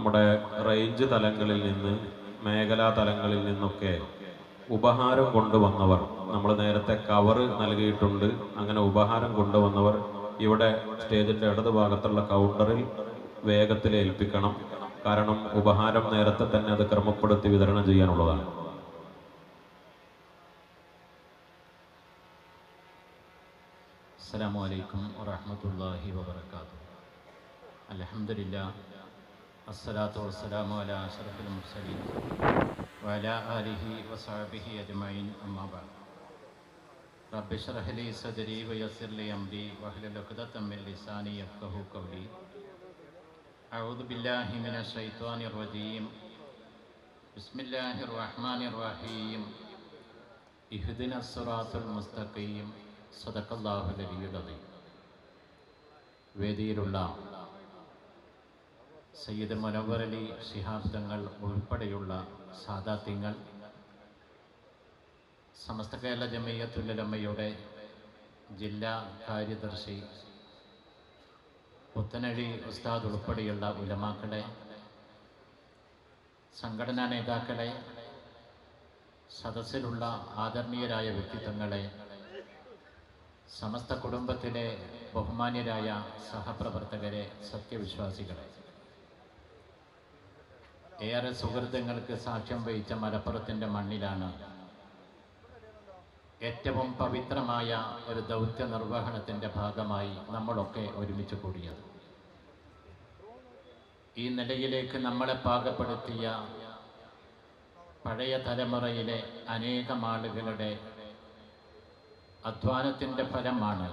നമ്മുടെ റേഞ്ച് തലങ്ങളിൽ നിന്ന് മേഖലാ തലങ്ങളിൽ നിന്നൊക്കെ ഉപഹാരം കൊണ്ടുവന്നവർ. നമ്മൾ നേരത്തെ കവർ നൽകിയിട്ടുണ്ട്. അങ്ങനെ ഉപഹാരം കൊണ്ടുവന്നവർ ഇവിടെ സ്റ്റേജിന്റെ ഇടത് ഭാഗത്തുള്ള കൗണ്ടറിൽ വേഗത്തിൽ ഏൽപ്പിക്കണം. കാരണം ഉപഹാരം നേരത്തെ തന്നെ അത് ക്രമപ്പെടുത്തി വിതരണം ചെയ്യാനുള്ളതാണ്. അസ്സാം വലൈക്കും വാഹമത്തല്ലാഹി വാത്തു അലഹമില്ല അസ്സലാത്തു വസ്സലാമു അല അഷറഫുൽ മുർസലീൻ വല ആലിഹി വസാബിഹി അജ്മൈൻ അമ്മാബ റബ്ബി ഷ്റഹ്ലി സദരി വയസ്സിർലി അംരി വഹ്ലൽ ഉഖ്ദത്തം മിൻ ലിസാനി യഫ്ഖഹു ഖൗലി അഊദു ബില്ലാഹി മിനശ് റജീം ബിസ്മില്ലാഹിർ റഹ്മാനിർ റഹീം ഇഹ്ദിന സിറാത്തുൽ മുസ്തഖീം സദഖല്ലാഹു അലിയുൽ അദീം വേദിയിലുള്ള സയ്യിദ് മനോഹർ അലി ശിഹാബ് തങ്ങൾ ഉൾപ്പെടെയുള്ള സാദാത്യങ്ങൾ സമസ്ത കേരള ജമയ്യത്തുല്ലമ്മയുടെ ജില്ലാ കാര്യദർശി പുത്തനഴി ഉസ്താദ് ഉൾപ്പെടെയുള്ള ഉലമാക്കളെ സംഘടനാ നേതാക്കളെ സദസ്സിലുള്ള ആദരണീയരായ വ്യക്തിത്വങ്ങളെ സമസ്ത കുടുംബത്തിലെ ബഹുമാന്യരായ സഹപ്രവർത്തകരെ സത്യവിശ്വാസികളെ. ഏറെ സുഹൃത്തുങ്ങൾക്ക് സാക്ഷ്യം വഹിച്ച മലപ്പുറത്തിന്റെ മണ്ണിലാണ്. ഏറ്റവും പവിത്രമായ ഒരു ദൗത്യ നിർവഹണത്തിന്റെ ഭാഗമായി നമ്മളൊക്കെ ഒരുമിച്ച് കൂടിയത്. ഈ നിലയിലേക്ക് നമ്മളെ പാകപ്പെടുത്തിയ പഴയ തലമുറയിലെ അനേകം ആളുകളുടെ അധ്വാനത്തിന്റെ ഫലമാണ്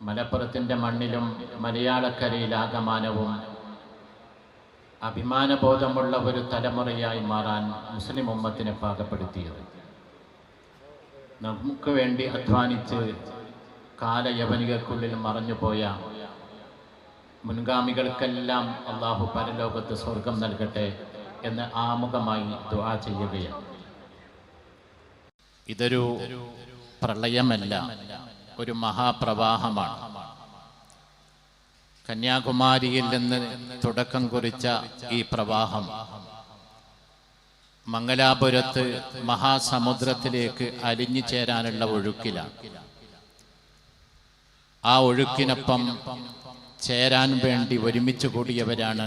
മലപ്പുറത്തിന്റെ മണ്ണിലും മലയാളക്കരയിലാകമാനവും അഭിമാനബോധമുള്ള ഒരു തലമുറയായി മാറാൻ മുസ്ലിം ഉമ്മത്തിനെ പാകപ്പെടുത്തിയത്. നമുക്ക് വേണ്ടി അധ്വാനിച്ച് കാലയവനികൾക്കുള്ളിൽ മറഞ്ഞുപോയ മുൻഗാമികൾക്കെല്ലാം അള്ളാഹു പരലോകത്ത് സ്വർഗം നൽകട്ടെ എന്ന് ആമുഖമായി ദുആ ചെയ്യുകയാണ്. ഇതൊരു പ്രളയമല്ല ഒരു മഹാപ്രവാഹമാണ്. കന്യാകുമാരിയിൽ നിന്ന് തുടക്കം കുറിച്ച ഈ പ്രവാഹം മംഗലാപുരത്ത് മഹാസമുദ്രത്തിലേക്ക് അലിഞ്ഞു ചേരാനുള്ള ഒഴുക്കിലാണ് ആ ഒഴുക്കിനൊപ്പം ചേരാൻ വേണ്ടി ഒരുമിച്ച് കൂടിയവരാണ്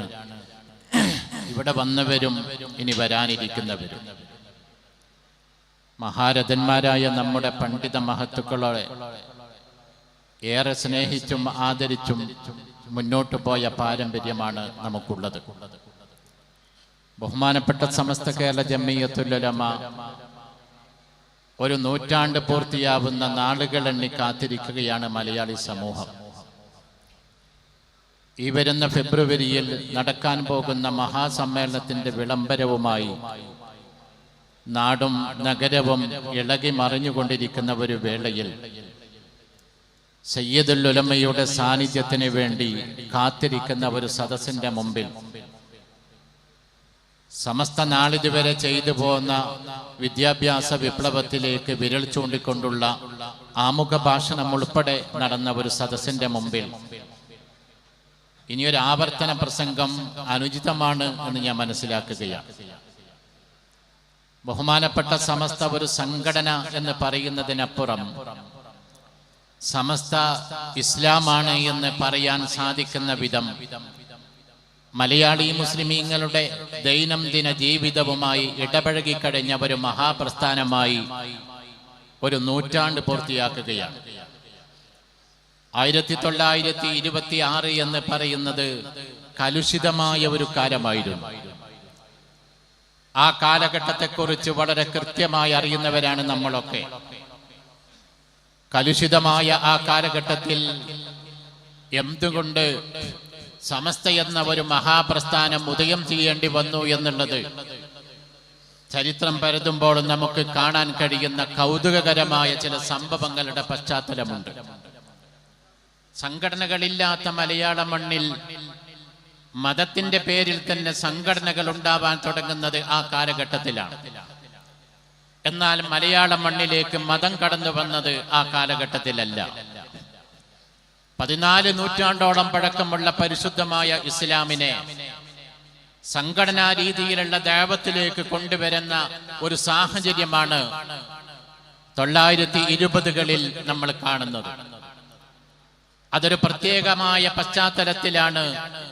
ഇവിടെ വന്നവരും ഇനി വരാനിരിക്കുന്നവരും. മഹാരഥന്മാരായ നമ്മുടെ പണ്ഡിത മഹത്തുക്കളെ ഏറെ സ്നേഹിച്ചും ആദരിച്ചും മുന്നോട്ട് പോയ പാരമ്പര്യമാണ് നമുക്കുള്ളത്. ബഹുമാനപ്പെട്ട സമസ്ത കേരള ജമ്മിയത്തുലമ ഒരു നൂറ്റാണ്ട് പൂർത്തിയാവുന്ന നാളുകൾ എണ്ണി കാത്തിരിക്കുകയാണ് മലയാളി സമൂഹം. ഈ വരുന്ന ഫെബ്രുവരിയിൽ നടക്കാൻ പോകുന്ന മഹാസമ്മേളനത്തിന്റെ വിളംബരവുമായി നാടും നഗരവും ഇളകി മറിഞ്ഞുകൊണ്ടിരിക്കുന്ന ഒരു വേളയിൽ സയ്യദുൽ ഉലമയുടെ സാന്നിധ്യത്തിന് വേണ്ടി കാത്തിരിക്കുന്ന ഒരു സദസ്സിന്റെ മുമ്പിൽ സമസ്ത നാളിതുവരെ ചെയ്തു പോകുന്ന വിദ്യാഭ്യാസ വിപ്ലവത്തിലേക്ക് വിരൽ ചൂണ്ടിക്കൊണ്ടുള്ള ആമുഖ ഭാഷണം ഉൾപ്പെടെ നടന്ന ഒരു സദസ്സിന്റെ മുമ്പിൽ ഇനിയൊരു ആവർത്തന പ്രസംഗം അനുചിതമാണ് എന്ന് ഞാൻ മനസ്സിലാക്കുകയാണ്. ബഹുമാനപ്പെട്ട സമസ്ത ഒരു സംഘടന എന്ന് പറയുന്നതിനപ്പുറം സമസ്ത ഇസ്ലാമാണ് എന്ന് പറയാൻ സാധിക്കുന്ന വിധം മലയാളി മുസ്ലിമീങ്ങളുടെ ദൈനംദിന ജീവിതവുമായി ഇടപഴകിക്കഴിഞ്ഞ ഒരു മഹാപ്രസ്ഥാനമായി ഒരു നൂറ്റാണ്ട് പൂർത്തിയാക്കുകയാണ്. ആയിരത്തി തൊള്ളായിരത്തി ഇരുപത്തി ആറ് എന്ന് പറയുന്നത് കലുഷിതമായ ഒരു കാലമായിരുന്നു. ആ കാലഘട്ടത്തെക്കുറിച്ച് വളരെ കൃത്യമായി അറിയുന്നവരാണ് നമ്മളൊക്കെ. കലുഷിതമായ ആ കാലഘട്ടത്തിൽ എന്തുകൊണ്ട് സമസ്ത എന്ന ഒരു മഹാപ്രസ്ഥാനം ഉദയം ചെയ്യേണ്ടി വന്നു എന്നുള്ളത് ചരിത്രം പരതുമ്പോൾ നമുക്ക് കാണാൻ കഴിയുന്ന കൗതുകകരമായ ചില സംഭവങ്ങളുടെ പശ്ചാത്തലമുണ്ട്. സംഘടനകളില്ലാത്ത മലയാള മണ്ണിൽ മതത്തിന്റെ പേരിൽ തന്നെ സംഘടനകൾ ഉണ്ടാവാൻ തുടങ്ങുന്നത് ആ കാലഘട്ടത്തിലാണ്. എന്നാൽ മലയാള മണ്ണിലേക്ക് മതം കടന്നു വന്നത് ആ കാലഘട്ടത്തിലല്ല. പതിനാല് നൂറ്റാണ്ടോളം പഴക്കമുള്ള പരിശുദ്ധമായ ഇസ്ലാമിനെ സംഘടനാ രീതിയിലുള്ള ദേവത്തിലേക്ക് കൊണ്ടുവരുന്ന ഒരു സാഹചര്യമാണ് തൊള്ളായിരത്തി ഇരുപതുകളിൽ നമ്മൾ കാണുന്നത്. അതൊരു പ്രത്യേകമായ പശ്ചാത്തലത്തിലാണ്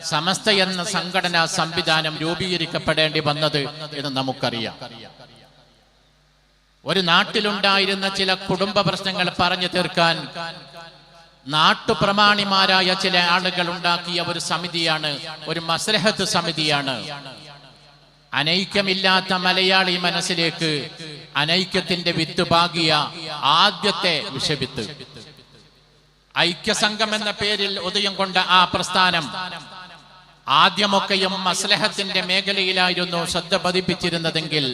സമസ്ത എന്ന സംഘടനാ സംവിധാനം രൂപീകരിക്കപ്പെടേണ്ടി വന്നത് എന്ന് നമുക്കറിയാം. ഒരു നാട്ടിലുണ്ടായിരുന്ന ചില കുടുംബ പ്രശ്നങ്ങൾ പറഞ്ഞു തീർക്കാൻ നാട്ടുപ്രമാണിമാരായ ചില ആളുകൾ ഉണ്ടാക്കിയ ഒരു സമിതിയാണ് ഒരു മസ്രഹത്ത് സമിതിയാണ്. അനൈക്യമില്ലാത്ത മലയാളി മനസ്സിലേക്ക് അനൈക്യത്തിന്റെ വിത്ത് പാകിയ ആദ്യത്തെ വിഷവിത്ത്. ഐക്യസംഘം എന്ന പേരിൽ ഉദയം കൊണ്ട ആ പ്രസ്ഥാനം ആദ്യമൊക്കെയും മസ്ലഹത്തിന്റെ മേഖലയിലായിരുന്നു ശ്രദ്ധ പതിപ്പിച്ചിരുന്നതെങ്കിൽ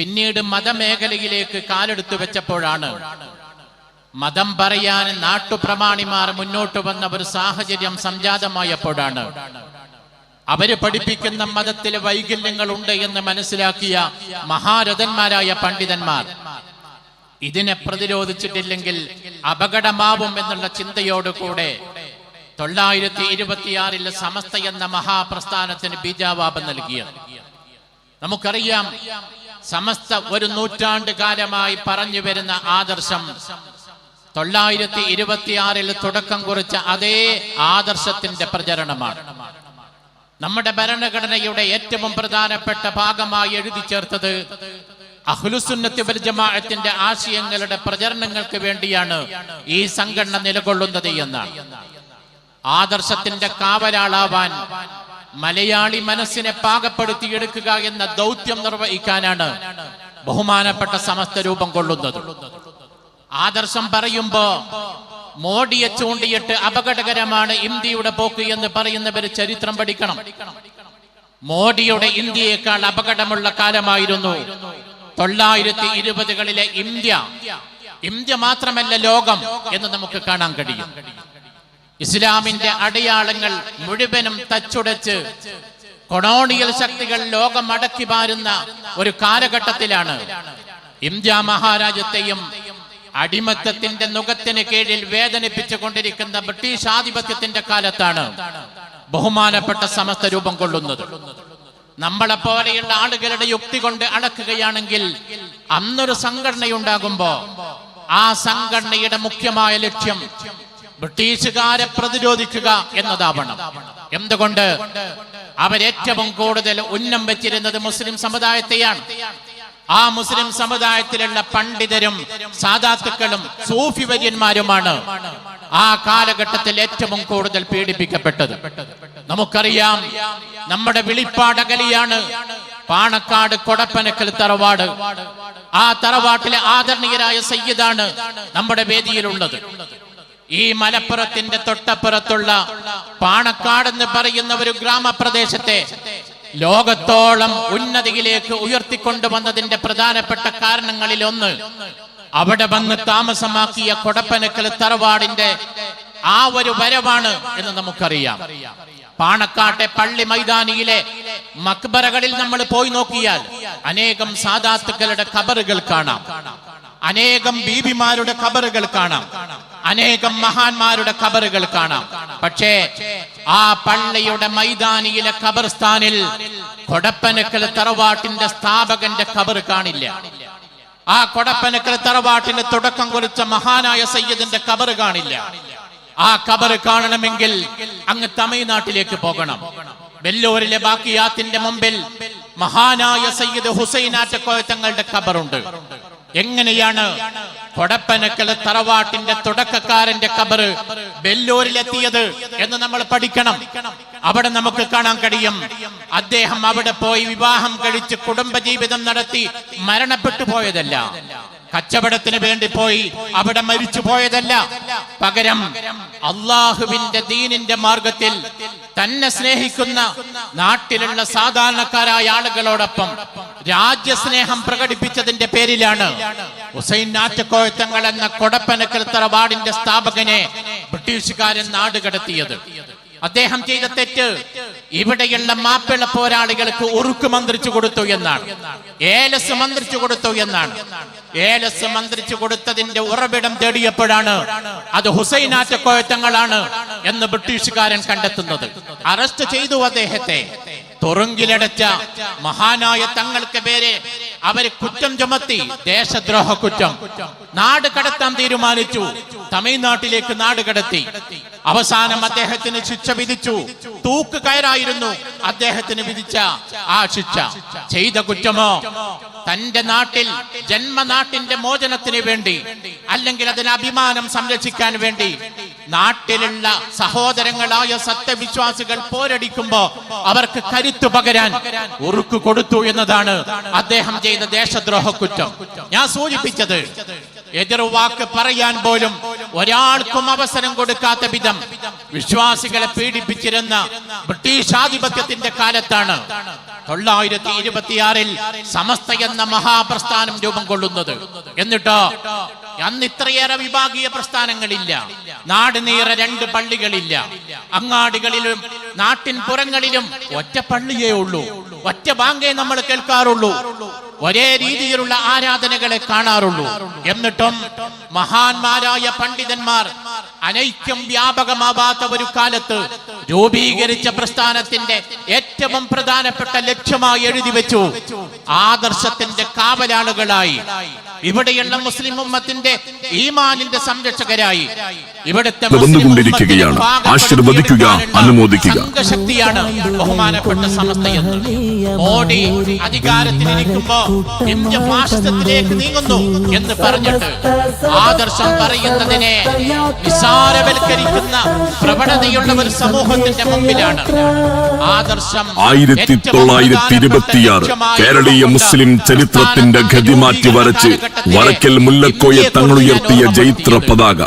പിന്നീട് മതമേഖലയിലേക്ക് കാലെടുത്തു വെച്ചപ്പോഴാണ് മതം പറയാൻ നാട്ടുപ്രമാണിമാർ മുന്നോട്ട് വന്ന ഒരു സാഹചര്യം സംജാതമായപ്പോഴാണ്. അവർ പഠിപ്പിക്കുന്ന മതത്തിലെ വൈകല്യങ്ങൾ ഉണ്ട് എന്ന് മനസ്സിലാക്കിയ മഹാരഥന്മാരായ പണ്ഡിതന്മാർ ഇതിനെ പ്രതിരോധിച്ചിട്ടില്ലെങ്കിൽ അപകടമാവും എന്നുള്ള ചിന്തയോടുകൂടെ തൊള്ളായിരത്തി ഇരുപത്തിയാറിൽ സമസ്ത എന്ന മഹാപ്രസ്ഥാനത്തിന് ബീജാവാപം നൽകിയത്. നമുക്കറിയാം സമസ്ത ഒരു നൂറ്റാണ്ട് കാലമായി പറഞ്ഞു വരുന്ന ആദർശം. തൊള്ളായിരത്തി ഇരുപത്തിയാറിൽ തുടക്കം കുറിച്ച അതേ ആദർശത്തിന്റെ പ്രചരണമാണ്. നമ്മുടെ ഭരണഘടനയുടെ ഏറ്റവും പ്രധാനപ്പെട്ട ഭാഗമായി എഴുതി ചേർത്തത് അഹ്ലുസുന്നത്തി വൽ ജമാഅത്തിന്റെ ആശയങ്ങളുടെ പ്രചരണങ്ങൾക്ക് വേണ്ടിയാണ് ഈ സംഘടന നിലകൊള്ളുന്നത് എന്നാണ്. ആദർശത്തിന്റെ കാവലാളാവാൻ മലയാളി മനസ്സിനെ പാകപ്പെടുത്തിയെടുക്കുക എന്ന ദൗത്യം നിർവഹിക്കാനാണ് ബഹുമാനപ്പെട്ട സമസ്ത രൂപം കൊള്ളുന്നത്. ആദർശം പറയുമ്പോ മോഡിയെ ചൂണ്ടിയിട്ട് അപകടകരമാണ് ഇന്ത്യയുടെ പോക്ക് എന്ന് പറയുന്നവർ ചരിത്രം പഠിക്കണം. മോഡിയുടെ ഇന്ത്യയേക്കാൾ അപകടമുള്ള കാലമായിരുന്നു തൊള്ളായിരത്തി ഇരുപതുകളിലെ ഇന്ത്യ. ഇന്ത്യ മാത്രമല്ല ലോകം എന്ന് നമുക്ക് കാണാൻ കഴിയും. ഇസ്ലാമിന്റെ അടയാളങ്ങൾ മുഴുവനും തച്ചുടച്ച് കൊളോണിയൽ ശക്തികൾ ലോകം അടക്കി പാരുന്ന ഒരു കാലഘട്ടത്തിലാണ്. ഇന്ത്യ മഹാരാജ്യത്തെയും അടിമത്തത്തിന്റെ നുഖത്തിന് കീഴിൽ വേദനിപ്പിച്ചു കൊണ്ടിരിക്കുന്ന ബ്രിട്ടീഷ് ആധിപത്യത്തിന്റെ കാലത്താണ് ബഹുമാനപ്പെട്ട സമസ്ത രൂപം കൊള്ളുന്നത്. നമ്മളെ പോലെയുള്ള ആളുകളുടെ യുക്തി കൊണ്ട് അടക്കുകയാണെങ്കിൽ അന്നൊരു സംഘടനയുണ്ടാകുമ്പോ ആ സംഘടനയുടെ മുഖ്യമായ ലക്ഷ്യം ബ്രിട്ടീഷുകാരെ പ്രതിരോധിക്കുക എന്നതാവണം. എന്തുകൊണ്ട്? അവരേറ്റവും കൂടുതൽ ഉന്നം വെച്ചിരുന്നത് മുസ്ലിം സമുദായത്തെയാണ്. ആ മുസ്ലിം സമുദായത്തിലുള്ള പണ്ഡിതരും സാധാത്തുക്കളും സൂഫി വര്യന്മാരുമാണ് ആ കാലഘട്ടത്തിൽ ഏറ്റവും കൂടുതൽ പീഡിപ്പിക്കപ്പെട്ടത്. നമുക്കറിയാം നമ്മുടെ വിളിപ്പാടകലിയാണ് പാണക്കാട് കൊടപ്പനക്കൽ തറവാട്. ആ തറവാട്ടിലെ ആദരണീയരായ സയ്യിദാണ് നമ്മുടെ വേദിയിലുള്ളത്. ഈ മലപ്പുറത്തിന്റെ തൊട്ടപ്പുറത്തുള്ള പാണക്കാട് എന്ന് പറയുന്ന ഒരു ഗ്രാമപ്രദേശത്തെ ലോകത്തോളം ഉന്നതിയിലേക്ക് ഉയർത്തിക്കൊണ്ടുവന്നതിന്റെ പ്രധാനപ്പെട്ട കാരണങ്ങളിൽ ഒന്ന്. അവിടെ വന്ന് താമസമാക്കിയ കൊടപ്പനക്കൽ തറവാടിന്റെ ആ ഒരു വരവാണ് എന്ന് നമുക്കറിയാം. പാണക്കാട്ടെ പള്ളി മൈതാനിയിലെ മക്ബറകളിൽ നമ്മൾ പോയി നോക്കിയാൽ അനേകം സാധാത്തുക്കളുടെ കബറുകൾ കാണാം. അനേകം ബീബിമാരുടെ കബറുകൾ കാണാം. അനേകം മഹാന്മാരുടെ കബറുകൾ കാണാം. പക്ഷേ ആ പള്ളിയുടെ മൈതാനിയിലെ കബർസ്ഥാനിൽ കൊടപ്പനക്കൽ തറവാട്ടിന്റെ സ്ഥാപകന്റെ ഖബർ കാണില്ല. ആ കൊടപ്പനക്കൽ തറവാട്ടിന് തുടക്കം കുറിച്ച മഹാനായ സയ്യദിന്റെ ഖബർ കാണില്ല. ആ ഖബർ കാണണമെങ്കിൽ അങ്ങ് തമിഴ്നാട്ടിലേക്ക് പോകണം. വെല്ലൂരിലെ ബാക്കിയാത്തിന്റെ മുമ്പിൽ മഹാനായ സയ്യിദ് ഹുസൈനാറ്റക്കോയ തങ്ങളുടെ ഖബറുണ്ട് എങ്ങനെയാണ് കൊടപ്പനക്കൽ തറവാട്ടിന്റെ തുടക്കക്കാരന്റെ കബറ് വെല്ലൂരിലെത്തിയത് എന്ന് നമ്മൾ പഠിക്കണം. അവിടെ നമുക്ക് കാണാൻ കഴിയും. അദ്ദേഹം അവിടെ പോയി വിവാഹം കഴിച്ച് കുടുംബജീവിതം നടത്തി മരണപ്പെട്ടു പോയതല്ല. കച്ചവടത്തിന് വേണ്ടി പോയി അവിടെ മരിച്ചു പോയതല്ല. പകരം അള്ളാഹുവിന്റെ ദീനിന്റെ മാർഗത്തിൽ തന്നെ സ്നേഹിക്കുന്ന നാട്ടിലുള്ള സാധാരണക്കാരായ ആളുകളോടൊപ്പം രാജ്യസ്നേഹം പ്രകടിപ്പിച്ചതിന്റെ പേരിലാണ് ഹുസൈൻ നാറ്റക്കോയത്തങ്ങൾ എന്ന കൊടപ്പനക്കൽ തറവാടിന്റെ സ്ഥാപകനെ ബ്രിട്ടീഷുകാരൻ നാടുകടത്തിയത്. അദ്ദേഹം ചെയ്ത തെറ്റ് ഇവിടെയുള്ള മാപ്പിള പോരാളികൾക്ക് ഉറുക്ക് മന്ത്രിച്ചു കൊടുത്തു എന്നാണ്. ഏലസ് മന്ത്രിച്ചു കൊടുത്തു എന്നാണ്. ഏലസ് മന്ത്രിച്ചു കൊടുത്തതിന്റെ ഉറവിടം തേടിയപ്പോഴാണ് അത് ഹുസൈൻ ആറ്റക്കോയത്തങ്ങളാണ് എന്ന് ബ്രിട്ടീഷുകാരൻ കണ്ടെത്തുന്നത്. അറസ്റ്റ് ചെയ്തു അദ്ദേഹത്തെ. തുറുങ്കിലടച്ച മഹാനായ തങ്ങൾക്ക് പേരെ അവർ കുറ്റം ചുമത്തി ദേശദ്രോഹ കുറ്റം നാട് കടത്താൻ തീരുമാനിച്ചു. തമിഴ്നാട്ടിലേക്ക് നാട് കടത്തി. അവസാനം അദ്ദേഹത്തിന് ശിക്ഷ വിധിച്ചു. തൂക്ക് കയറായിരുന്നു. അദ്ദേഹത്തിന് വിധിച്ച ആ ശിക്ഷ. ചെയ്ത കുറ്റമോ? തന്റെ നാട്ടിൽ ജന്മനാട്ടിന്റെ മോചനത്തിന് വേണ്ടി അല്ലെങ്കിൽ അതിന് അഭിമാനം സംരക്ഷിക്കാൻ വേണ്ടി നാട്ടിലുള്ള സഹോദരങ്ങളായ സത്യവിശ്വാസികൾ പോരടിക്കുമ്പോ അവർക്ക് കരുത്തു പകരാൻ ഉറുക്കു കൊടുത്തു എന്നതാണ് അദ്ദേഹം ചെയ്ത ദേശദ്രോഹ കുറ്റം ഞാൻ സൂചിപ്പിച്ചത് എതിർവാക്ക് പറയാൻ പോലും ഒരാൾക്കും അവസരം കൊടുക്കാത്ത വിധം വിശ്വാസികളെ പീഡിപ്പിച്ചിരുന്ന ബ്രിട്ടീഷ് ആധിപത്യത്തിന്റെ കാലത്താണ് തൊള്ളായിരത്തി ഇരുപത്തിയാറിൽ സമസ്ത എന്ന മഹാപ്രസ്ഥാനം രൂപം കൊള്ളുന്നത്. എന്നിട്ടോ അന്ന് ഇത്രയേറെ വിഭാഗീയ പ്രസ്ഥാനങ്ങളില്ല. നാട് നീറ രണ്ട് പള്ളികളില്ല. അങ്ങാടികളിലും നാട്ടിൻ പുറങ്ങളിലും ഒറ്റ പള്ളിയേ ഉള്ളൂ. ഒറ്റ ബാങ്കേ നമ്മൾ കേൾക്കാറുള്ളൂ. ഒരേ രീതിയിലുള്ള ആരാധനകളെ കാണാറുള്ളൂ. എന്നിട്ടും മഹാന്മാരായ പണ്ഡിതന്മാർ അനൈക്യം വ്യാപകമാവാത്ത ഒരു കാലത്ത് രൂപീകരിച്ച പ്രസ്ഥാനത്തിന്റെ ഏറ്റവും പ്രധാനപ്പെട്ട ലക്ഷ്യമായി എഴുതി വെച്ചു. ആദർശത്തിന്റെ കാവലാളുകളായി. ഇവിടെയുള്ള മുസ്ലിം ഉമ്മത്തിന്റെ ഈമാനിന്റെ സംരക്ഷകരായി ഇവിടുത്തെ വന്നുകൊണ്ടിരിക്കുകയാണ്. ആശീർവദിക്കുക, അനുമോദിക്കുക. ശക്തിയാണ് ബഹുമാനപ്പെട്ട സമസ്തയെന്ന് മോഡി അധികാരത്തിലിരിക്കുമ്പോ ഇന്ത്യ ഫാഷിസത്തിലേക്ക് നീങ്ങുന്നു എന്ന് പറഞ്ഞിട്ട് ആദർശം പറയുന്നതിനെ നിസാരവൽക്കരിക്കുന്ന പ്രവണതയുള്ള ഒരു സമൂഹത്തിന്റെ മുമ്പിലാണ് ആദർശം ആയിരത്തി തൊള്ളായിരത്തി ഇരുപത്തിയാറ് കേരളീയ മുസ്ലിം ചരിത്രത്തിന്റെ ഗതി മാറ്റി വരച്ച് വടക്കൽ മുല്ലക്കോയ തങ്ങളുയർത്തിയ ജൈത്ര പതാക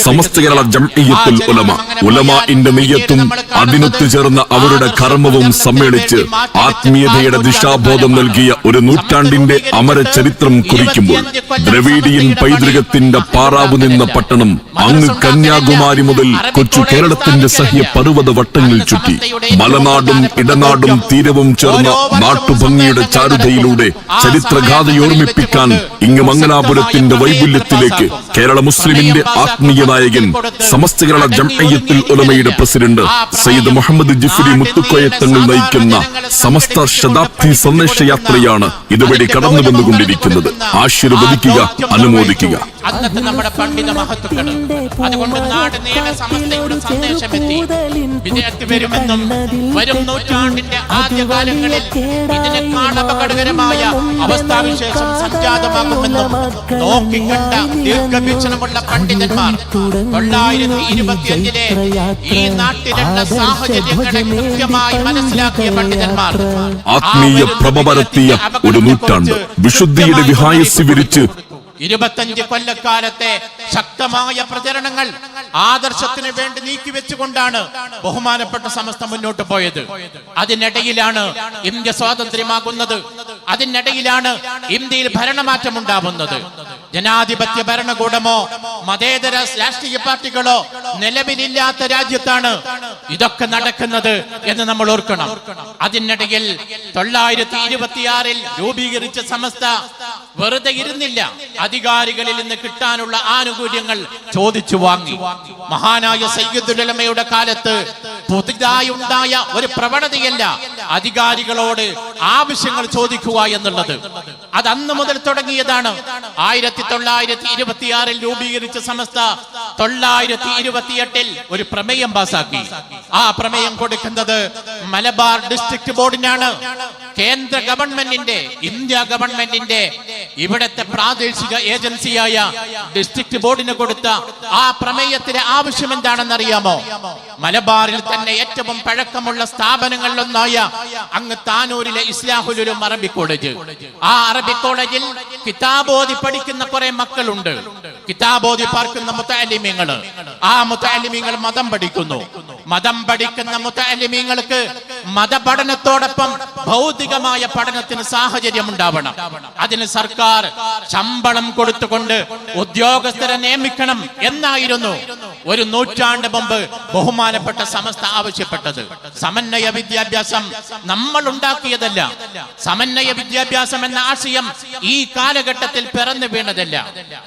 സമസ്ത കേരള ജംഇയ്യത്തുൽ ഉലമ. ഉലമാഇന്റെ നെയ്യത്തും അതിനൊത്തു ചേർന്ന അവരുടെ കർമ്മവും സമ്മേളിച്ച് ആത്മീയതയുടെ ദിശാബോധം നൽകിയ ഒരു നൂറ്റാണ്ടിന്റെ അമര ചരിത്രം കുറിക്കുമ്പോൾ ദ്രവീഡിയൻ പൈതൃകത്തിന്റെ പാറാവു നിന്ന പട്ടണം അങ്ങ് കന്യാകുമാരി മുതൽ കൊച്ചു കേരളത്തിന്റെ സഹ്യ പർവത വട്ടങ്ങൾ ചുറ്റി മലനാടും ഇടനാടും തീരവും ചേർന്ന നാട്ടുഭംഗിയുടെ ചാരുതയിലൂടെ ചരിത്രഗാഥയോർമ്മിപ്പിക്കാൻ ഇങ്ങ് മംഗലാപുരത്തിന്റെ വൈപുല്യത്തിലേക്ക് കേരള മുസ്ലിമിന്റെ ആത്മീയ നായകൻ സമസ്ത കേരള ജംഅയ്യത്തുൽ ഉലമയുടെ പ്രസിഡന്റ് സയ്യിദ് മുഹമ്മദ് ജിഫ്രി മുത്തുക്കോയത്തങ്ങൾ നയിക്കുന്ന സമസ്ത ശതാബ്ദി സന്ദേശയാത്രയാണ് ഇതുവഴി കടന്നു വന്നുകൊണ്ടിരിക്കുന്നത്. ആശീർവദിക്കുക അനുമോദിക്കുക. അന്നത്തെ നമ്മുടെ പണ്ഡിത അതുകൊണ്ട് നാട് നീള സമസ്തയുടെ സന്ദേശമെത്തി വരുമെന്നും വരും നൂറ്റാണ്ടിന്റെ ആദ്യകാലങ്ങളിൽ ഇതിനേക്കാൾ അപകടകരമായ അവസ്ഥാവിശേഷം സംജാതമാകുമെന്നും നോക്കിക്കണ്ട. ദീർഘവീക്ഷണമുള്ള പണ്ഡിതന്മാർ തൊള്ളായിരത്തി ഇരുപത്തിയഞ്ചിലെ ഈ നാട്ടിലുള്ള സാഹചര്യങ്ങളെ കൃത്യമായി മനസ്സിലാക്കിയ പണ്ഡിതന്മാർ ആത്മീയ പ്രഭ പരത്തിയ ഒരു നൂറ്റാണ്ട്. വിശുദ്ധിയുടെ വിഹായസി വിരിച്ച് ഇരുപത്തഞ്ച് കൊല്ലക്കാലത്തെ ശക്തമായ പ്രചരണങ്ങൾ ആദർശത്തിന് വേണ്ടി നീക്കിവെച്ചുകൊണ്ടാണ് ബഹുമാനപ്പെട്ട സമസ്ത മുന്നോട്ട് പോയത്. അതിനിടയിലാണ് ഇന്ത്യ സ്വാതന്ത്ര്യമാകുന്നത്. അതിനിടയിലാണ് ഇന്ത്യയിൽ ഭരണമാറ്റം ഉണ്ടാവുന്നത് ജനാധിപത്യ ഭരണകൂടമോ മതേതര രാഷ്ട്രീയ പാർട്ടികളോ നിലവിലില്ലാത്ത രാജ്യത്താണ് ഇതൊക്കെ നടക്കുന്നത് എന്ന് നമ്മൾ ഓർക്കണം. അതിനിടയിൽ തൊള്ളായിരത്തി ഇരുപത്തിയാറിൽ രൂപീകരിച്ച സമസ്ത വെറുതെ ഇരുന്നില്ല. അധികാരികളിൽ നിന്ന് കിട്ടാനുള്ള ആനുകൂല്യങ്ങൾ ചോദിച്ചു വാങ്ങി. മഹാനായ സയ്യിദുലമയുടെ കാലത്ത് പുതുതായി ഉണ്ടായ ഒരു പ്രവണതയല്ല അധികാരികളോട് ആവശ്യങ്ങൾ ചോദിക്കുക എന്നുള്ളത്. അത് അന്ന് മുതൽ തുടങ്ങിയതാണ്. ആയിരത്തി തൊള്ളായിരത്തി ഇരുപത്തിയാറിൽ രൂപീകരിച്ച സമസ്ത തൊള്ളായിരത്തി ഇരുപത്തിയെട്ടിൽ ഒരു പ്രമേയം പാസാക്കി. ആ പ്രമേയം കൊടുക്കുന്നത് മലബാർ ഡിസ്ട്രിക്ട് ബോർഡിനാണ്. കേന്ദ്ര ഗവൺമെന്റിന്റെ ഇന്ത്യ ഗവൺമെന്റിന്റെ ഇവിടത്തെ പ്രാദേശിക ഏജൻസിയായ ഡിസ്ട്രിക്ട് ബോർഡിന് കൊടുത്ത ആ പ്രമേയത്തിലെ ആവശ്യം എന്താണെന്ന് അറിയാമോ മലബാറിൽ തന്നെ ഏറ്റവും പഴക്കമുള്ള സ്ഥാപനങ്ങളിലൊന്നായ അങ്ങ് താനൂരിലെ ഇസ്ലാഹുലും അറബി കോളേജ്. ആ കോളേജിൽ കിതാബോധി പഠിക്കുന്ന കുറെ മക്കളുണ്ട്. കിതാബോധി പാർക്കുന്ന മുത്താലിമ്യങ്ങൾ ആ മുത്താലിമ്യങ്ങൾ മതം പഠിക്കുന്നു. മതം പഠിക്കുന്ന മുത്താലിമ്യങ്ങൾക്ക് മതപഠനത്തോടൊപ്പം ഭൗതികമായ പഠനത്തിന് സാഹചര്യം ഉണ്ടാവണം അതിന് സർക്കാർ ശമ്പളം കൊടുത്തുകൊണ്ട് ഉദ്യോഗസ്ഥരെ നിയമിക്കണം എന്നായിരുന്നു ഒരു നൂറ്റാണ്ട് മുമ്പ് ബഹുമാനപ്പെട്ട സമസ്ത ആവശ്യപ്പെട്ടത്. സമന്വയ വിദ്യാഭ്യാസം നമ്മൾ ഉണ്ടാക്കിയതല്ല. സമന്വയ വിദ്യാഭ്യാസം എന്ന ആശയം ഈ കാലഘട്ടത്തിൽ പിറന്നു വീണതല്ല.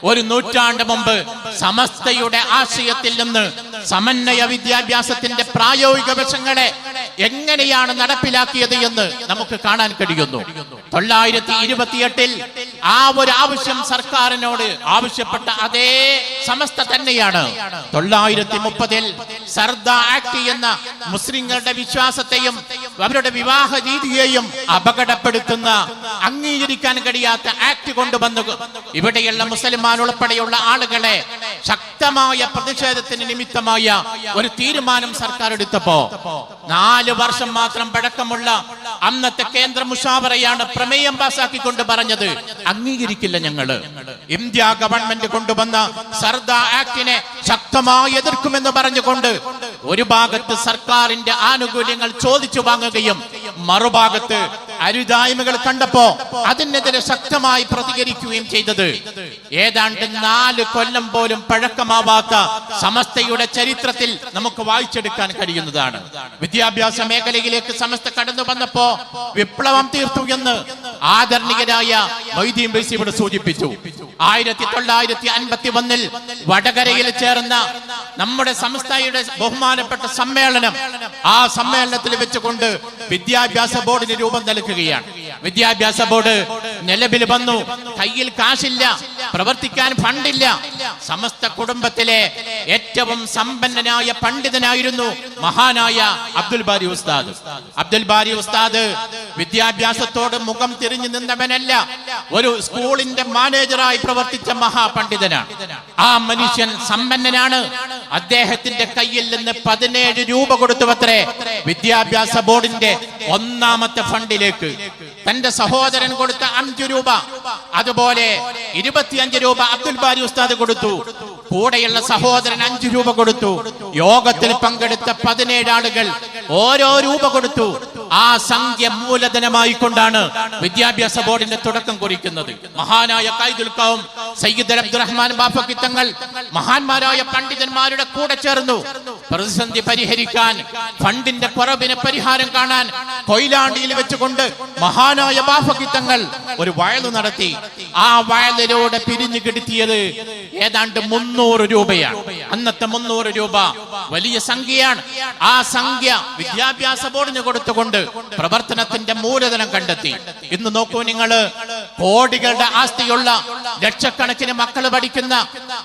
ഒരു നൂറ്റാണ്ട് മുമ്പ് സമസ്തയുടെ ആശയത്തിൽ നിന്ന് സമന്വയ വിദ്യാഭ്യാസത്തിന്റെ പ്രായോഗിക വശങ്ങളെ എങ്ങനെയാണ് നടപ്പിലാക്കിയത് എന്ന് നമുക്ക് കാണാൻ കഴിയുന്നു. തൊള്ളായിരത്തി ഇരുപത്തിയെട്ടിൽ ആ ഒരു ആവശ്യം സർക്കാരിനോട് ആവശ്യപ്പെട്ട അതേ സമസ്ത തന്നെയാണ്. തൊള്ളായിരത്തി മുപ്പതിൽ സർദ ആക്ട് എന്ന മുസ്ലിങ്ങളുടെ വിശ്വാസത്തെയും അവരുടെ വിവാഹ രീതിയെയും അപകടപ്പെടുത്തുന്ന അംഗീകരിക്കാൻ കഴിയാത്ത ആക്ട് കൊണ്ടുവന്നു ഇവിടെയുള്ള മുസൽമാൻ ഉൾപ്പെടെയുള്ള ആളുകളെ ശക്തമായ പ്രതിഷേധത്തിന് നിമിത്തമായ ഒരു തീരുമാനം സർക്കാർ എടുത്തപ്പോ നാല് വർഷം മാത്രം പഴക്കമുള്ള അന്നത്തെ കേന്ദ്ര മുഷാവറയാണ് പ്രമേയം പാസാക്കിക്കൊണ്ട് പറഞ്ഞത്. അംഗീകരിക്കില്ല ഞങ്ങൾ. ഇന്ത്യ ഗവൺമെന്റ് കൊണ്ടുവന്ന സർദാ ആക്ടിനെ ശക്തമായി എതിർക്കുമെന്ന് പറഞ്ഞുകൊണ്ട് ഒരു ഭാഗത്ത് സർക്കാരിന്റെ ആനുകൂല്യങ്ങൾ ചോദിച്ചു വാങ്ങുകയും മറുഭാഗത്ത് അരുതായ്മകൾ കണ്ടപ്പോ അതിനെതിരെ ശക്തമായി പ്രതികരിക്കുകയും ചെയ്തത്. ഏതാണ്ട് നാല് കൊല്ലം പോലും പഴക്കമാവാത്ത സമസ്തയുടെ ചരിത്രത്തിൽ നമുക്ക് വായിച്ചെടുക്കാൻ കഴിയുന്നതാണ്. വിദ്യാഭ്യാസ മേഖലയിലേക്ക് സമസ്ത കടന്നു വന്നപ്പോ വിപ്ലവം തീർത്തു എന്ന് ആദരണീയരായ മൊയ്തീൻ ബൈസി ഇവിടെ സൂചിപ്പിച്ചു. ആയിരത്തി തൊള്ളായിരത്തി അൻപത്തി ഒന്നിൽ വടകരയിൽ ചേർന്ന നമ്മുടെ സംസ്ഥയുടെ ബഹുമാനപ്പെട്ട സമ്മേളനം ആ സമ്മേളനത്തിൽ വെച്ചുകൊണ്ട് വിദ്യാഭ്യാസ ബോർഡിന് രൂപം നൽകുകയാണ്. വിദ്യാഭ്യാസ ബോർഡ് നിലവിൽ വന്നു. കയ്യിൽ കാശില്ല. പ്രവർത്തിക്കാൻ ഫണ്ടില്ല. സമസ്ത കുടുംബത്തിലെ ഏറ്റവും സമ്പന്നനായ പണ്ഡിതനായിരുന്നു മഹാനായ അബ്ദുൽ ബാരി ഉസ്താദ്. അബ്ദുൽ ബാരി ഉസ്താദ് വിദ്യാഭ്യാസത്തോട് മുഖം തിരിഞ്ഞു നിന്നവനല്ല. ഒരു സ്കൂളിന്റെ മാനേജറായി പ്രവർത്തിച്ച മഹാപണ്ഡിതനാണ്. ആ മനുഷ്യൻ സമ്പന്നനാണ്. അദ്ദേഹത്തിന്റെ കയ്യിൽ നിന്ന് പതിനേഴ് രൂപ കൊടുത്തുവത്രേ വിദ്യാഭ്യാസ ബോർഡിന്റെ ഒന്നാമത്തെ ഫണ്ടിലേക്ക്. തന്റെ സഹോദരൻ കൊടുത്ത അഞ്ചു രൂപ അതുപോലെ ഇരുപത്തിയഞ്ച് രൂപ അബ്ദുൽ ബാരി ഉസ്താദ് കൊടുത്തു. കൂടെയുള്ള സഹോദരൻ അഞ്ചു രൂപ കൊടുത്തു. യോഗത്തിൽ പങ്കെടുത്ത പതിനേഴ് ആളുകൾ ഓരോ രൂപ കൊടുത്തു. ആ സംഖ്യ മൂലധനമായി കൊണ്ടാണ് വിദ്യാഭ്യാസ ബോർഡിന്റെ തുടക്കം കുറിക്കുന്നത്. മഹാനായ കൈദുൽ കൗം സയ്യിദ് അബ്ദുറഹ്മാൻ ബാഫക്കിത്തങ്ങൾ മഹാന്മാരായ പണ്ഡിതന്മാരുടെ കൂടെ ചേർന്നു. പ്രതിസന്ധി പരിഹരിക്കാൻ ഫണ്ടിന്റെ കുറവിന് പരിഹാരം കാണാൻ കൊയിലാണ്ടിയിൽ വെച്ചുകൊണ്ട് മഹാനായ ബാഫക്കിത്തങ്ങൾ ഒരു വയലു നടത്തി. ആ വയലിലൂടെ പിരിഞ്ഞു കിടത്തിയത് ഏതാണ്ട് മുന്നൂറ് രൂപയാണ്. അന്നത്തെ മുന്നൂറ് രൂപ വലിയ സംഖ്യയാണ്. ആ സംഖ്യ വിദ്യാഭ്യാസ ബോർഡിന് കൊടുത്തുകൊണ്ട് പ്രവർത്തനത്തിന്റെ മൂലധനം കണ്ടെത്തി. ഇന്ന് നോക്കൂ നിങ്ങൾ കോടികളുടെ ആസ്തിയുള്ള ലക്ഷക്കണക്കിന് മക്കൾ പഠിക്കുന്ന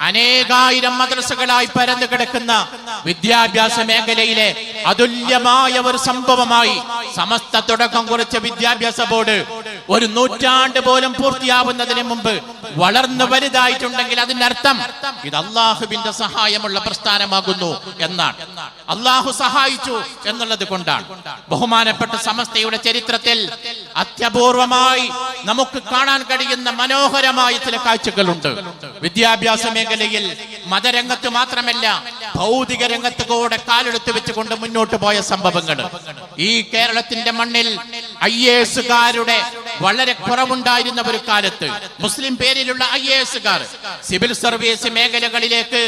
അനേകായിരം മദ്രസകളായി പരന്നു കിടക്കുന്ന വിദ്യാഭ്യാസ മേഖലയിലെ അതുല്യമായ ഒരു സംഭവമായി സമസ്ത തുടക്കം കുറിച്ച വിദ്യാഭ്യാസ ബോർഡ് ഒരു നൂറ്റാണ്ട് പോലും പൂർത്തിയാവുന്നതിന് മുമ്പ് വളർന്നു വലുതായിട്ടുണ്ടെങ്കിൽ അതിനർത്ഥം ഇത് അള്ളാഹുവിന്റെ സഹായമുള്ള പ്രസ്ഥാനമാകുന്നു എന്നാണ്. അള്ളാഹു സഹായിച്ചു എന്നുള്ളത് കൊണ്ടാണ്. ബഹുമാനപ്പെട്ട സമസ്തയുടെ ചരിത്രത്തിൽ അത്യപൂർവമായി നമുക്ക് കാണാൻ കഴിയുന്ന മനോഹരമായ ചില കാഴ്ചകളുണ്ട്. വിദ്യാഭ്യാസ മേഖലയിൽ മതരംഗത്ത് മാത്രമല്ല ഭൗതിക രംഗത്ത് കൂടെ കാലെടുത്ത് വെച്ചുകൊണ്ട് മുന്നോട്ട് പോയ സംഭവങ്ങൾ. ഈ കേരളത്തിന്റെ മണ്ണിൽ ഐ എസുകാരുടെ വളരെ കുറവുണ്ടായിരുന്ന ഒരു കാലത്ത് മുസ്ലിം പേരിലുള്ള ഐ എ എസുകാർ സിവിൽ സർവീസ് മേഖലകളിലേക്ക്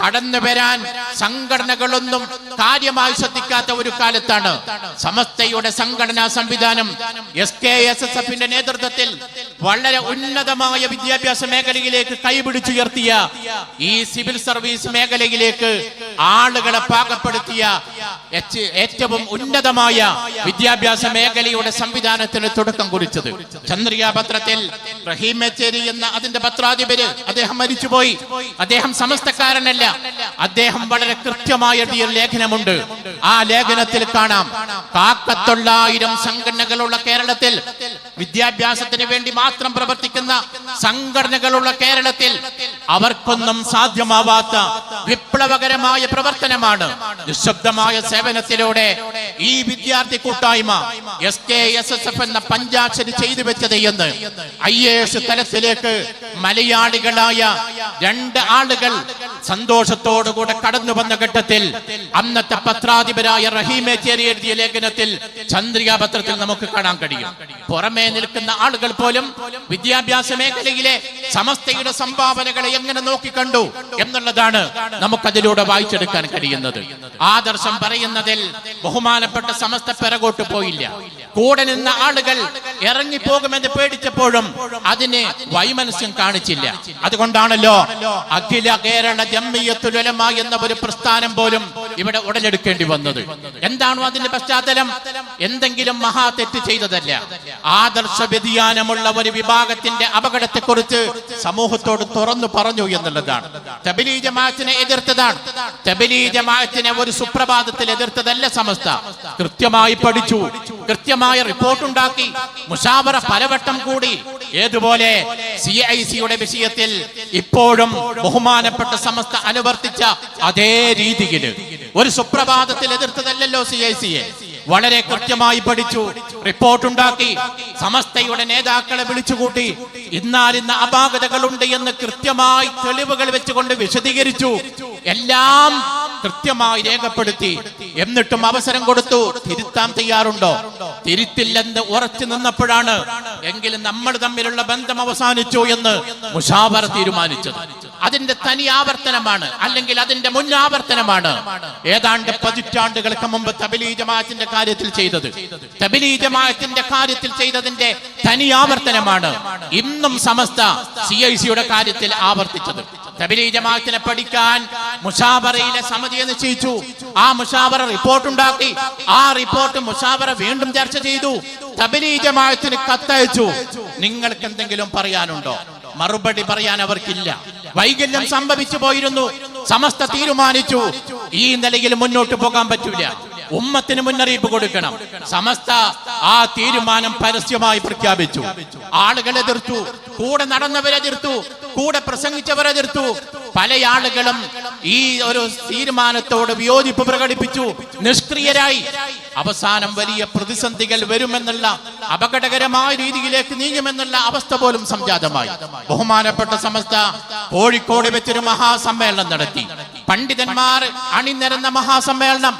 കടന്നു വരാൻ സംഘടനകളൊന്നും കാര്യമായി ശ്രദ്ധിക്കാത്ത ഒരു കാലത്താണ്. സമസ്തയുടെ സംഘടനാ സംവിധാനം എസ് കെ എസ് എസ് എഫിന്റെ നേതൃത്വത്തിൽ വളരെ ഉന്നതമായ വിദ്യാഭ്യാസ മേഖലയിലേക്ക് കൈപിടിച്ചുയർത്തിയ ഈ സിവിൽ സർവീസ് മേഖലയിലേക്ക് ആളുകളെ പാകപ്പെടുത്തിയ ഏറ്റവും ഉന്നതമായ വിദ്യാഭ്യാസ മേഖലയുടെ സംവിധാനത്തിന് തുടക്കം കുറിച്ചത്. ചന്ദ്രിക പത്രത്തിൽ റഹീം എന്ന അതിന്റെ പത്രാധിപര് അദ്ദേഹം മരിച്ചുപോയി. അദ്ദേഹം സമസ്തക്കാരനല്ല. അദ്ദേഹം വളരെ കൃത്യമായ ഒരു ലേഖനമുണ്ട്. ആ ലേഖനത്തിൽ കാണാം കാക്കത്തൊള്ളായിരം സംഘടനകളുള്ള കേരളത്തിൽ വിദ്യാഭ്യാസത്തിന് വേണ്ടി മാത്രം പ്രവർത്തിക്കുന്ന സംഘടനകളുള്ള കേരളത്തിൽ അവർക്കൊന്നും സാധ്യമാവാത്ത വിപ്ലവകരമായ പ്രവർത്തനമാണ്. നിശബ്ദമായ സേവനത്തിലൂടെ ഈ വിദ്യാർത്ഥി കൂട്ടായ്മ S K S S F എന്ന പഞ്ചാക്ഷരി ചെയ്തു വെച്ചത് എന്ന് ഐ എ എസ് തലത്തിലേക്ക് മലയാളികളായ രണ്ട് ആളുകൾ സന്തോഷത്തോടുകൂടെ കടന്നു വന്ന ഘട്ടത്തിൽ അന്നത്തെ പത്രാധിപരായ റഹീമേച്ചേരി എഴുതിയ ലേഖനത്തിൽ ചന്ദ്രിക പത്രത്തിൽ നമുക്ക് കാണാൻ കഴിയും. പുറമേ നിൽക്കുന്ന ആളുകൾ പോലും വിദ്യാഭ്യാസ മേഖലയിലെ സമസ്തയുടെ സംഭാവനകളെ എങ്ങനെ നോക്കിക്കണ്ടു എന്നുള്ളതാണ് നമുക്കതിലൂടെ വായിച്ചെടുക്കാൻ കഴിയുന്നത്. ആദർശം പറയുന്നതിൽ ബഹുമാനപ്പെട്ട സമസ്ത പിറകോട്ട് പോയില്ല. കൂടെ നിന്ന ആളുകൾ ഇറങ്ങിപ്പോകുമെന്ന് പേടിച്ചപ്പോഴും അതിന് വൈമനസ്യം കാണിച്ചില്ല. അതുകൊണ്ടാണല്ലോ അഖില കേരള ജമ്മിയത്തുലമ എന്ന ഒരു പ്രസ്ഥാനം പോലും ഇവിടെ ഉടലെടുക്കേണ്ടി വന്നത്. എന്താണോ അതിന്റെ പശ്ചാത്തലം? എന്തെങ്കിലും മഹാ തെറ്റ് ചെയ്തതല്ല. ആദർശ വ്യതിയാനമുള്ള ഒരു വിഭാഗത്തിന്റെ അപകടത്തെക്കുറിച്ച് സമൂഹത്തോട് തുറന്നു പറഞ്ഞു എന്നുള്ളതാണ്. തബിലി ജമാഅത്തിനെ എതിർത്തതാണ്. തബിലി ജമാഅത്തിനെ ഒരു സുപ്രഭാതത്തിൽ എതിർത്തതല്ല സമസ്ത. കൃത്യമായി പഠിച്ചു. കൃത്യമായ റിപ്പോർട്ട് ഉണ്ടാക്കി. മുഷാവറ പലവട്ടം കൂടി. ഏതുപോലെ സി ഐ സിയുടെ വിഷയത്തിൽ ഇപ്പോഴും ബഹുമാനപ്പെട്ട സമസ്ത അനുവർത്തിച്ച അതേ രീതിയിൽ. ഒരു സുപ്രഭാതത്തിൽ എതിർത്തതല്ലോ സി ഐ സിയെ വളരെ കൃത്യമായി പഠിച്ചു. റിപ്പോർട്ട് ഉണ്ടാക്കി. സമസ്തയുടെ നേതാക്കളെ വിളിച്ചുകൂട്ടി. ഇന്നാലിന്ന് അപാകതകളുണ്ട് എന്ന് കൃത്യമായി തെളിവുകൾ വെച്ചുകൊണ്ട് വിശദീകരിച്ചു. എല്ലാം കൃത്യമായി രേഖപ്പെടുത്തി. എന്നിട്ടും അവസരം കൊടുത്തു. തിരുത്താൻ തയ്യാറുണ്ടോ? തിരുത്തില്ലെന്ന് ഉറച്ചു നിന്നപ്പോഴാണ് എങ്കിലും നമ്മൾ തമ്മിലുള്ള ബന്ധം അവസാനിച്ചു എന്ന് മുഷാവർ തീരുമാനിച്ചത്. അതിന്റെ തനി ആവർത്തനമാണ് അല്ലെങ്കിൽ അതിന്റെ മുൻ ആവർത്തനമാണ്. ഏതാണ്ട് പതിറ്റാണ്ടുകൾക്ക് മുമ്പ് തബിലി ജമാഅത്തിന്റെ കാര്യത്തിൽ ചെയ്തത്. തബിലി ജമാഅത്തിന്റെ കാര്യത്തിൽ ചെയ്തതിന്റെ തനി ആവർത്തനമാണ് ഇന്നും സമസ്ത സി ഐ സിയുടെ കാര്യത്തിൽ ആവർത്തിച്ചത്. തബിലി ജമാഅത്തിനെ പഠിക്കാൻ മുഷാബറയിലെ സമിതിയെ നിശ്ചയിച്ചു. ആ മുഷാബറ റിപ്പോർട്ട് ഉണ്ടാക്കി. ആ റിപ്പോർട്ട് മുഷാബറ വീണ്ടും ചർച്ച ചെയ്തു. തബിലി ജമാഅത്തിന് കത്തയച്ചു. നിങ്ങൾക്ക് എന്തെങ്കിലും പറയാനുണ്ടോ? മറുപടി പറയാൻ അവർക്കില്ല. വൈകല്യം സംഭവിച്ചു പോയിരുന്നു. സമസ്ത തീരുമാനിച്ചു. ഈ നിലയിൽ മുന്നോട്ട് പോകാൻ പറ്റൂല. ഉമ്മത്തിന് മുന്നറിയിപ്പ് കൊടുക്കണം. സമസ്ത ആ തീരുമാനം പരസ്യമായി പ്രഖ്യാപിച്ചു. ആളുകൾ എതിർത്തു. കൂടെ നടന്നവരെതിർത്തു കൂടെ പ്രസംഗിച്ചവരെതിർത്തു പല ആളുകളും ഈ ഒരു തീരുമാനത്തോട് വിയോജിപ്പ് പ്രകടിപ്പിച്ചു. നിഷ്ക്രിയരായി. അവസാനം വലിയ പ്രതിസന്ധികൾ വരുമെന്നുള്ള അപകടകരമായ രീതിയിലേക്ക് നീങ്ങുമെന്നുള്ള അവസ്ഥ പോലും സംജാതമായി. ബഹുമാനപ്പെട്ട സമസ്ത കോഴിക്കോട് വെച്ചൊരു മഹാസമ്മേളനം നടത്തി. പണ്ഡിതന്മാർ അണിനിരന്ന മഹാസമ്മേളനം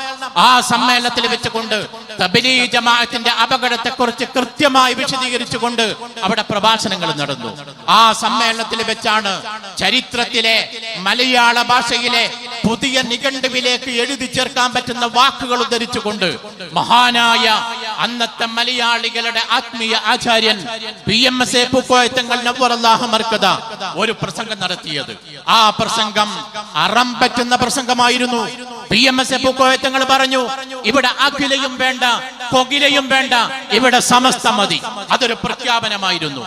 ആ സമ്മേളനത്തിൽ വെച്ചുകൊണ്ട് തബിലി ജമാഅത്തിന്റെ അപകടത്തെക്കുറിച്ച് കൃത്യമായി വിശദീകരിച്ചുകൊണ്ട് അവിടെ പ്രഭാഷണങ്ങൾ നടന്നു. ആ സമ്മേളനത്തിൽ വെച്ചാണ് ചരിത്രത്തിലെ മലയാള ഭാഷയിലെ പുതിയ നിഘണ്ടുവിലേക്ക് എഴുതി ചേർക്കാൻ പറ്റുന്ന വാക്കുകൾ ഉദ്ധരിച്ചുകൊണ്ട് മഹാനായ അന്നത്തെ മലയാളികളുടെ ആത്മീയ ആചാര്യൻ P M S A Pookoya Thangal ഒരു പ്രസംഗം നടത്തിയത്. ആ പ്രസംഗം അറം പറ്റുന്ന പ്രസംഗമായിരുന്നു. P M S A Pookoya Thangal പറഞ്ഞു ഇവിടെ അഖിലയും വേണ്ട കൊകിലയും വേണ്ട ഇവിടെ സമസ്ത മതി. അതൊരു പ്രഖ്യാപനമായിരുന്നു.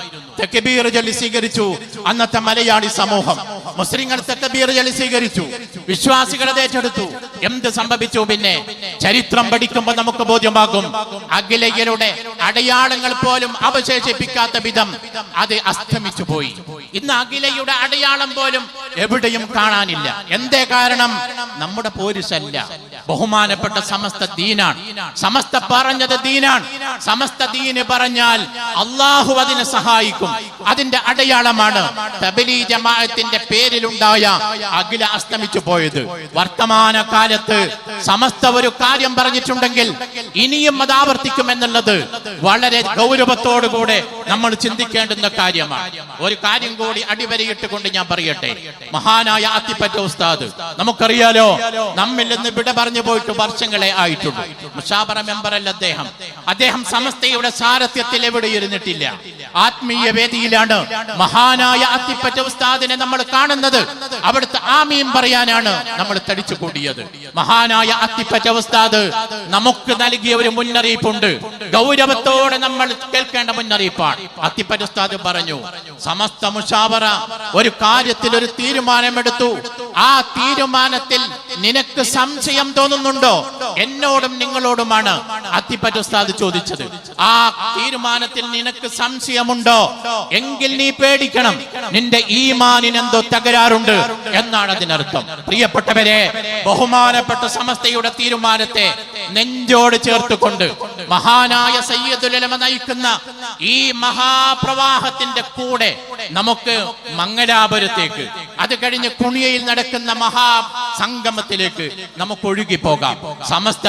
സ്വീകരിച്ചു. അന്നത്തെ മലയാളി സമൂഹം മുസ്ലിങ്ങൾ തെക്കബീർ ജലി സ്വീകരിച്ചു. വിശ്വാസികളെ ഏറ്റെടുത്തു. എന്ത് സംഭവിച്ചു പിന്നെ? ചരിത്രം പഠിക്കുമ്പോൾ നമുക്ക് ബോധ്യമാകും. അഖിലയുടെ അടയാളങ്ങൾ പോലും അവശേഷിപ്പിക്കാത്ത വിധം അത് അസ്തമിച്ചു പോയി. ഇന്ന് അഖിലയുടെ അടയാളം പോലും എവിടെയും കാണാനില്ല. എന്തേ കാരണം? നമ്മുടെ പോരിശല്ല. ബഹുമാനപ്പെട്ട സമസ്ത ദീനാണ്. സമസ്ത പറഞ്ഞത് ദീനാണ്. സമസ്ത ദീന് പറഞ്ഞാൽ അള്ളാഹു അതിനെ സഹായിക്കും. അതിന്റെ അടയാളമാണ് ജമാഅത്തിന്റെ പേരിലുണ്ടായ അഖില അസ്തമിച്ചു പോയത്. വർത്തമാന കാലത്ത് സമസ്ത ഒരു കാര്യം പറഞ്ഞിട്ടുണ്ടെങ്കിൽ ഇനിയും അത് ആവർത്തിക്കുമെന്നുള്ളത് വളരെ ഗൗരവത്തോടുകൂടെ നമ്മൾ ചിന്തിക്കേണ്ടുന്ന കാര്യമാണ്. ഒരു കാര്യം കൂടി അടിവരയിട്ട് കൊണ്ട് ഞാൻ പറയട്ടെ. മഹാനായ അത്തിപ്പറ്റ ഉസ്താദ് നമുക്കറിയാലോ നമ്മിൽ നിന്ന് വിട പറഞ്ഞു പോയിട്ട് വർഷങ്ങളെ ആയിട്ടുള്ളൂ. മുഷാബറ മെമ്പർ അല്ല അദ്ദേഹം. അദ്ദേഹം സമസ്തയുടെ സാരഥ്യത്തിൽ എവിടെ ഇരുന്നിട്ടില്ല. ആത്മീയ വേദിയിലാണ് മഹാനായ അത്തിപ്പറ്റ ഉസ്താദിനെ നമ്മൾ കാണുന്നത്. അവിടുത്തെ ആമീം പറയാനാണ് നമ്മൾ തടിച്ചു കൂടിയത്. മഹാനായ അത്തിപ്പറ്റ ഉസ്താദ് നമുക്ക് നൽകിയ ഒരു മുന്നറിയിപ്പുണ്ട്. ഗൗരവത്തോടെ നമ്മൾ കേൾക്കേണ്ട മുന്നറിയിപ്പാണ്. ഉസ്താദ് പറഞ്ഞു സമസ്ത മുഷാവറ ഒരു കാര്യത്തിൽ ഒരു തീരുമാനമെടുത്തു. ആ തീരുമാനത്തിൽ നിനക്ക് സംശയം തോന്നുന്നുണ്ടോ? എന്നോടും നിങ്ങളോടുമാണ് അത്തിപ്പറ്റുസ്താദ് ചോദിച്ചത്. ആ തീരുമാനത്തിൽ നിനക്ക് സംശയമുണ്ടോ? എങ്കിൽ നീ പേടിക്കണം. നിന്റെ ഈമാനിന് എന്തോ തകരാറുണ്ട് എന്നാണ് അതിനർത്ഥം. പ്രിയപ്പെട്ടവരെ ബഹുമാനപ്പെട്ട സമസ്തയുടെ തീരുമാനത്തെ നെഞ്ചോട് ചേർത്തുകൊണ്ട് മഹാനായ സയ്യദുലമ നയിക്കുന്ന ഈ മഹാപ്രവാഹത്തിന്റെ കൂടെ നമുക്ക് മംഗലാപുരത്തേക്ക് അത് കഴിഞ്ഞ് കുണിയയിൽ നടക്കുന്ന മഹാ സംഗമത്തിലേക്ക് നമുക്ക് ഒഴുകി പോകാം. സമസ്ത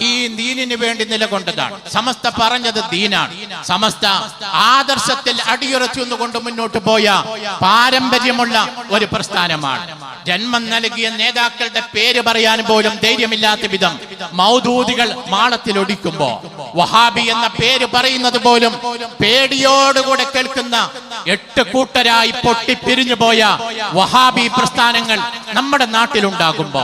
ഈ ദീനിന് വേണ്ടി നിലകൊണ്ടതാണ്. സമസ്ത പറഞ്ഞത് ദീനാണ്. സമസ്ത ആദർശത്തിൽ അടിയുറച്ചു കൊണ്ട് മുന്നോട്ട് പോയ പാരമ്പര്യമുള്ള ഒരു പ്രസ്ഥാനമാണ്. ജന്മം നൽകിയ നേതാക്കളുടെ പേര് പറയാൻ പോലും ധൈര്യമില്ലാത്ത വിധം മൗദൂദികൾ മാളത്തിൽ ഒടിക്കുമ്പോ വഹാബി എന്ന പേര് പറയുന്നത് പോലും പേടിയോടുകൂടെ കേൾക്കുന്ന എട്ട് കൂട്ടരായി പൊട്ടിപ്പിരിഞ്ഞു പോയ വഹാബി പ്രസ്ഥാനങ്ങൾ നമ്മുടെ നാട്ടിലുണ്ടാകുമ്പോ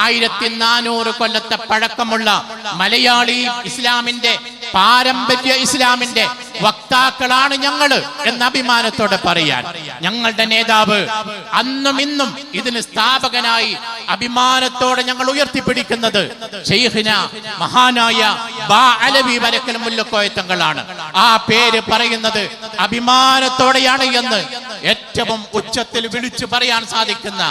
ആയിരത്തി നാനൂറ് കൊല്ലത്തെ പഴക്കമുള്ള മലയാളി ഇസ്ലാമിന്റെ പാരമ്പര്യ ഇസ്ലാമിന്റെ വക്താക്കളാണ് ഞങ്ങൾ എന്ന അഭിമാനത്തോടെ പറയാൻ. ഞങ്ങളുടെ നേതാവ് അന്നും ഇന്നും ഇതിന് സ്ഥാപകനായി അഭിമാനത്തോടെ ഞങ്ങൾ ഉയർത്തിപ്പിടിക്കുന്നത് മഹാനായ ബാ അലവി മുല്ലക്കോയത്തങ്ങളാണ്. ആ പേര് പറയുന്നത് അഭിമാനത്തോടെയാണ് എന്ന് ഏറ്റവും ഉച്ചത്തിൽ വിളിച്ചു പറയാൻ സാധിക്കുന്ന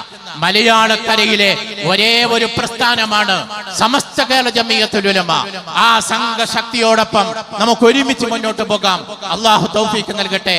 മലയാളക്കരയിലെ ഒരേ ഒരു പ്രസ്ഥാനമാണ് സമസ്ത കേരള ജമീയത്തുലുലമ ആ സംഘശക്തിയോടൊപ്പം നമുക്ക് ഒരുമിച്ച് മുന്നോട്ട് പോകാം. അള്ളാഹു തൗഫീക്ക് നൽകട്ടെ.